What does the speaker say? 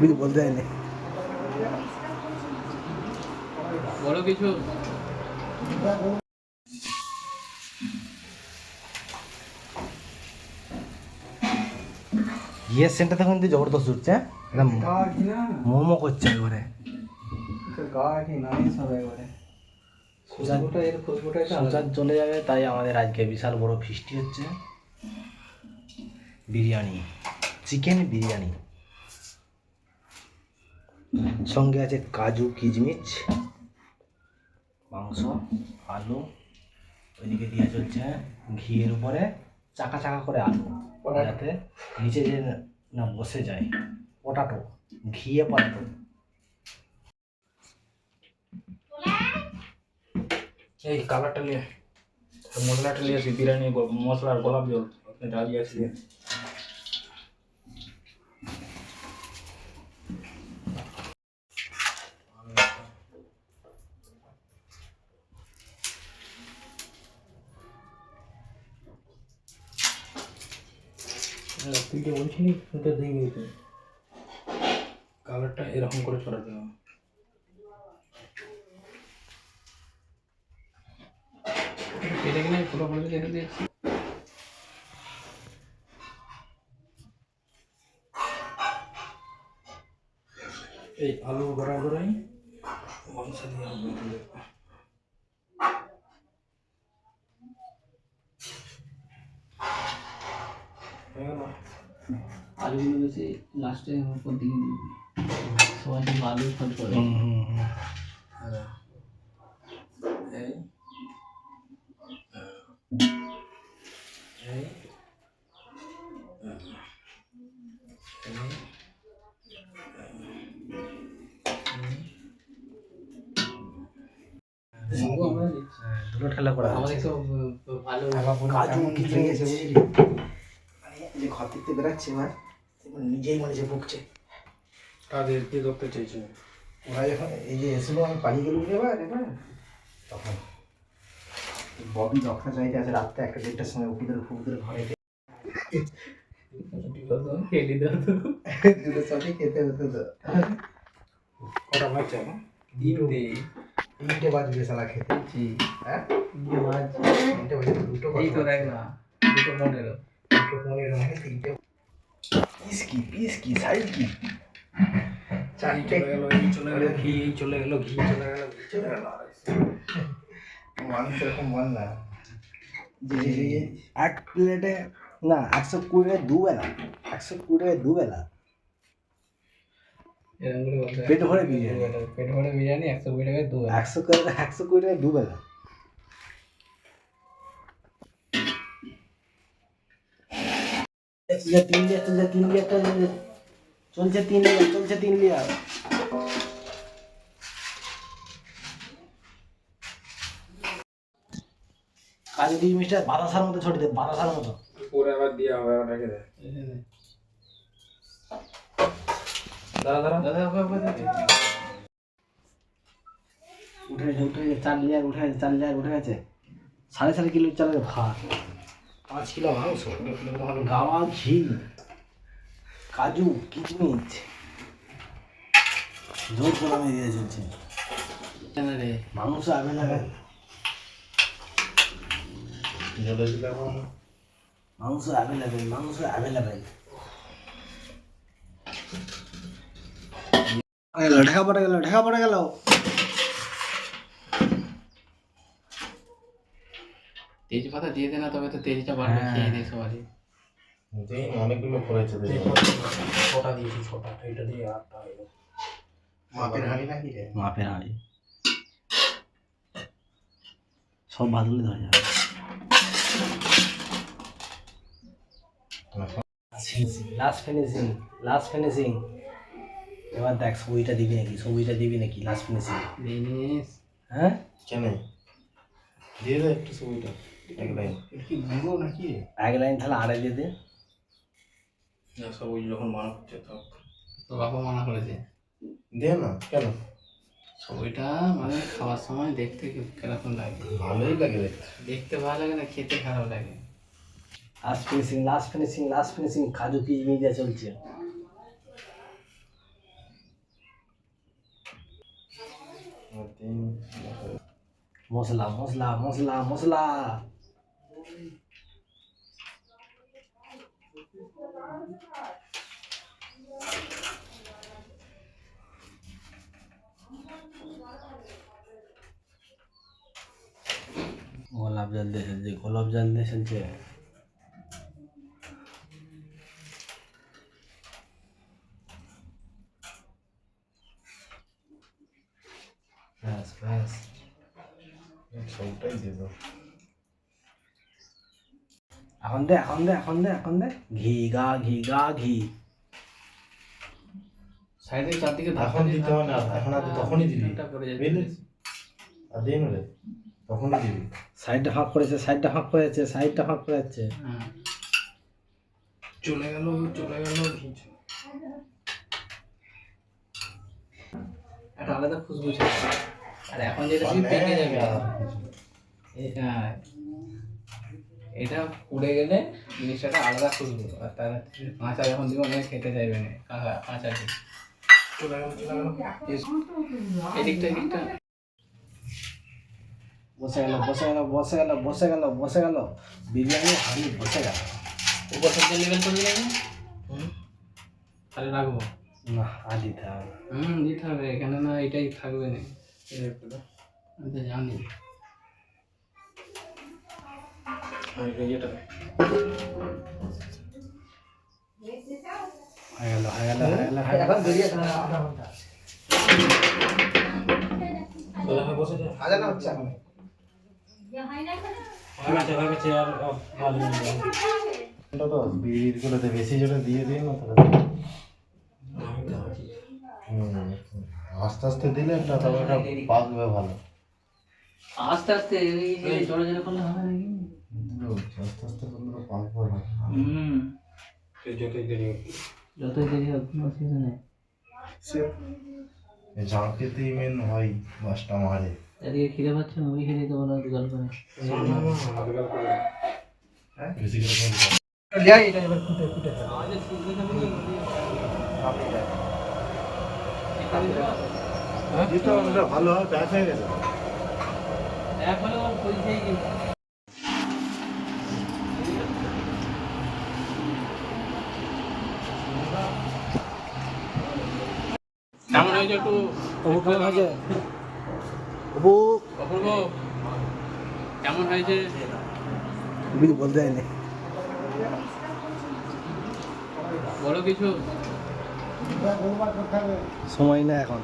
কিছু বলতে চাইনি বড় কিছু? ইয়ে সেন্টার তখন কিন্তু জবরদস্ত উঠছে হ্যাঁ? একদম মোমো করছে একবারে। সুজাত চলে যাবে তাই আমাদের আজকে বিশাল বড় ফিস্টি হচ্ছে। বিরিয়ানি। চিকেন বিরিয়ানি। সঙ্গে আছে কাজু কিচমিচ মাংস আলু ওইদিকে দিয়ে চলছে ঘিয়ের উপরে চাকা চাকা করে আলু যাতে নিচে যে না বসে যায় পটাটো ঘিয়ে পটাটো। এই কালারটা নিয়ে মশলাটা নিয়ে আসি বিরিয়ানি গ- মশলা আর গোলাপ জল ডালিয়ে আসি। তুই যে বলছিলি? ওটা দিয়ে দিতে কালারটা এরকম করে ছড়াতে হবে। এটা কিনা পুরো পুরো রেখে দিয়েছি? এই আলু গড়াই মাংস দিয়ে হবে আলুগুলো বেশি লাস্টে উপর দিকে দিবি সবাই কিন্তু আলু ফল করে। দুটো ঠেলা করা আমাদের তো ভালো কাজু কিচমিচ মানে যে ঘর থেকে বেরাচ্ছে এবার। নিজেই মানে যে বকছে তাদের কি করতে চাইছে? ওরা যখন এই যে এসেলো আমি পালিয়ে গেলুম এবার এবার তখন ববি দখনা চাইতে আছে রাত্রে একটা দেড়টার সময় উপুদের ফুপুদের ঘরে খেলি তো দুটোর সাথে খেতে হতো তো। কটা তিনটে। তিনটে বাজবে শালা খেতে। জি। হ্যাঁ? দিয়ে মাছ তিনটে বাজে দুটো এই তো দেখ না দুটো পনেরো। দুটো পনেরো মানে তিনটে পিস কি পিস কি সাইজ চলে গেল এই চলে গেল ঘি এই চলে গেল ঘি চলে গেল ঘি চলে গেল মানুষ এরকম বল না। যে এক প্লেটে না একশো কুড়ি দুবেলা একশো কুড়ি দুবেলা পেট ভরে বিরিয়ানি। পেট ভরে বিরিয়ানি একশো কুড়ি টাকায় দু একশো কুড়ি একশো কুড়ি টাকা দুবেলা চলছে তিন লিয়ার চলছে তিন লিয়ার চলছে চলছে তিন লিয়ার চলছে তিন লিয়ার কাজু কিশমিশটা বাতাসার মতো ছড়িয়ে দে বাতাসার মতো। পরে আবার হবে আবার রেখে দে। দাঁড়া দাঁড়া। দাদা উঠে গেছে উঠে গেছে চার লিয়ার উঠে গেছে চার লিয়ার উঠে গেছে। সাড়ে চার কিলো চালের ভাত। পাঁচ কিলো মাংস গাওয়া ঘি কাজু কিচমিচ জোর গরমে দিয়ে চলছে। মাংস অ্যাভেলেবেল মাংস অ্যাভেলেবেল মাংস অ্যাভেলেবেল ঢাকা পড়ে গেল ঢাকা পড়ে গেল। তেজপাতা দিয়ে দে না তবে তো তেজটা বাড়বে হ্যাঁ। খেয়ে দে সবারই অনেকগুলো করেছে ছটা দিয়েছি ছটা এটা দিয়ে আটটা হলো। মাপের হাঁড়ি নাকি রে? মাপের হাঁড়ি। সব বাদলে ধরে যাবে। লাস্ট ফিনিশিং লাস্ট ফিনিশিং এবার দেখ সবইটা দিবি নাকি? সবইটা দিবি নাকি? লাস্ট ফিনিশিং হ্যাঁ? কেন? দিয়ে দে একটু এক লাইন এক লাইন তাহলে আড়াই দিয়ে দে সব ওই যখন মানা করছে তো বাবা মানা করেছে দে না কেন সবইটা মানে খাওয়ার সময় দেখতে কেরকম লাগে ভালোই লাগে দেখতে দেখতে ভালো লাগে না খেতে খারাপ লাগে last finishing last finishing last finishing কাজু পিস মিডিয়া চলছে মশলা মশলা মশলা মশলা গোলাপ জল দিয়ে খেলছে গোলাপ জল দিয়ে খেলছে ব্যাস ব্যাস। সবটাই দেবো। এখন দে এখন দে এখন দে এখন দে। ঘি গা ঘি গা ঘি। সাইডের চারদিকে এখন দিতে হবে না এখন আর তখনই দিবি। পড়ে বুঝলি আর দিন রে তখনই দিবি। সাইডটা ফাঁক করেছে সাইডটা ফাঁক করেছে সাইডটা ফাঁক করেছে হ্যাঁ। চলে গেল চলে গেল একটা আলাদা খুশবু ছিল। আর এখন যেটা তুমি পেকে যাবে এটা এটা পুড়ে গেলে জিনিসটা আলাদা খুশবু। আর তার কাঁচা যখন দিব অনেক খেতে চাইবে না। কাঁচা কাঁচা এদিকটা এদিকটা বসে গেল বসে গেল বসে গেল বসে গেল বসে গেল বিরিয়ানি হাঁড়ি বসে গেল উপর থেকে লেভেল করে দিলে তাহলে রাখব না আর দিতে হবে হুম দিতে হবে এখানে না এটাই থাকবে না আমি তো জানি হয়ে হয়ে হয়ে হয়ে হয়ে হয়ে আর আর বেশি যেটা দিয়ে দিই না আস্তে আস্তে দিলে একটা তবে পাকবে ভালো আস্তে আস্তে জোরে জোরে করলে হবে নাকি আস্তে আস্তে করলে পাকবে ভালো হুম যতই দেরি। যতই দেরি হোক কোনো অসুবিধা নেই। ঝাঁকেতেই মেন হয় বাসটা মারে। এদিকে খিদে পাচ্ছে মুড়ি খেয়ে দিতে বলো দোকান করে বেশি করে ওটা ভালো হয় ব্যাস হয়ে গেছে। এক হলে পরিচয় কি হয়েছে একটু অবু কেমন হয়েছে অবু অপূর্ব। কেমন হয়েছে? কিছু বলতে চাইনি বলো কিছু। সময় না এখন।